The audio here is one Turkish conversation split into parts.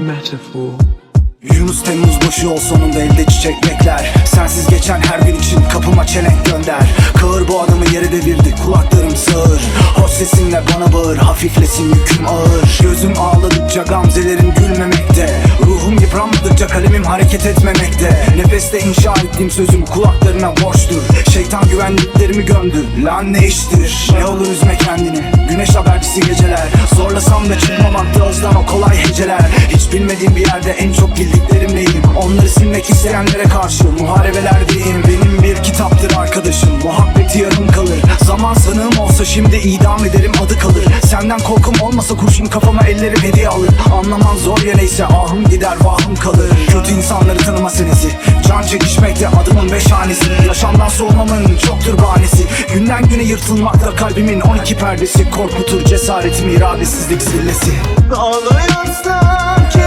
metaphor. Yunus Temmuz başı ol sonunda elde çiçek bekler. Sensiz geçen her gün için kapıma çelenk gönder. Kağır bu adamı yere devirdi kulaklarım sağır. Hoş sesinle bana bağır hafiflesin yüküm ağır. Gözüm ağladıkça gamzelerim gülmemekte. Ruhum yıpranmadıkça kalemim hareket etmemekte. Nefeste inşa ettiğim sözüm kulaklarına boştur Şeytan güvenliklerimi gömdü lan ne iştir? Ne olur üzme kendini. Güneş habercisi geceler. Zorlasam da çıkmamakta ağızdan o kolay heceler. Hiç bilmediğim bir yerde en çok bildiklerimleyim Onları silmek isteyenlere karşı muharebelerdeyim Benim bir kitaptır arkadaşım. Muhabbeti yarım kalır. Zaman sanığım olsa şimdi idam ederim adı kalır. Senden korkum olmasa kurşun kafama ellerim hediye alır. Anlaman zor ya neyse ahım gider vahım kalır. Kötü insanları tanıma senesi. Can çekişmekte adımın beş hanesi. Yaşamdan soğumamın çoktur bahanesi. Günden güne yırtılmakta kalbimin 12 perdesi. Korkutur cesaretim iradesizlik zillesi. Ağlıyorsam kime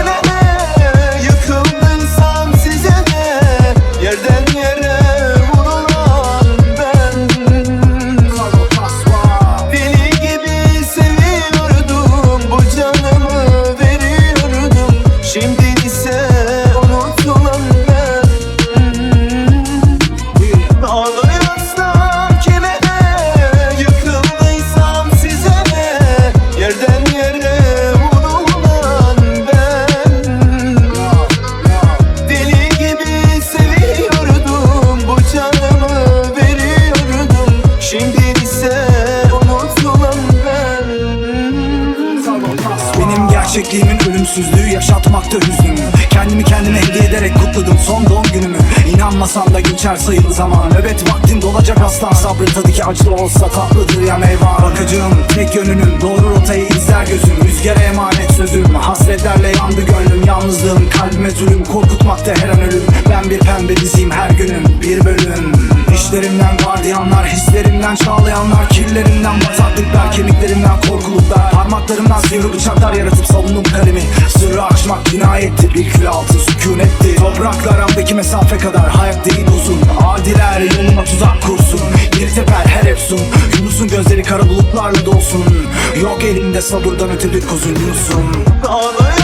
gerçekliğimin ölümsüzlüğü yaşatmakta hüznümü Kendimi kendime hediye ederek kutladım son doğum günümü. İnanmasam da geçer sayılı zaman. Nöbet vaktin dolacak aslan. Sabrı tadı ki acılı olsa tatlıdır ya meyvan Bakacağım tek yönünüm. Doğru rotayı izler gözüm. Rüzgara emanet sözüm. Hasretlerle yandı gönlüm. Yalnızlığım kalbime zulüm. Korkutmakta her an ölüm. Ben bir pembe diziyim her günüm. Bir bölüm İşlerimden gardiyanlar Hislerimden çağlayanlar Kirlerimden bataklıklar Kemiklerimden korkuluklar. Parmaklarımdan sivri bıçaklar yaratıp savundum kalemi. Sırrı açmak cinayetti Bir kül altın sükunetti Toprakla aramdaki mesafe kadar Hayat değil uzun. Adiler yoluna tuzak kursun. Bir teper her efsun Yunus'un gözleri kara bulutlarla dolsun. Yok elimde sabırdan öte bir kozun Yunus'um. Ağlıyorsam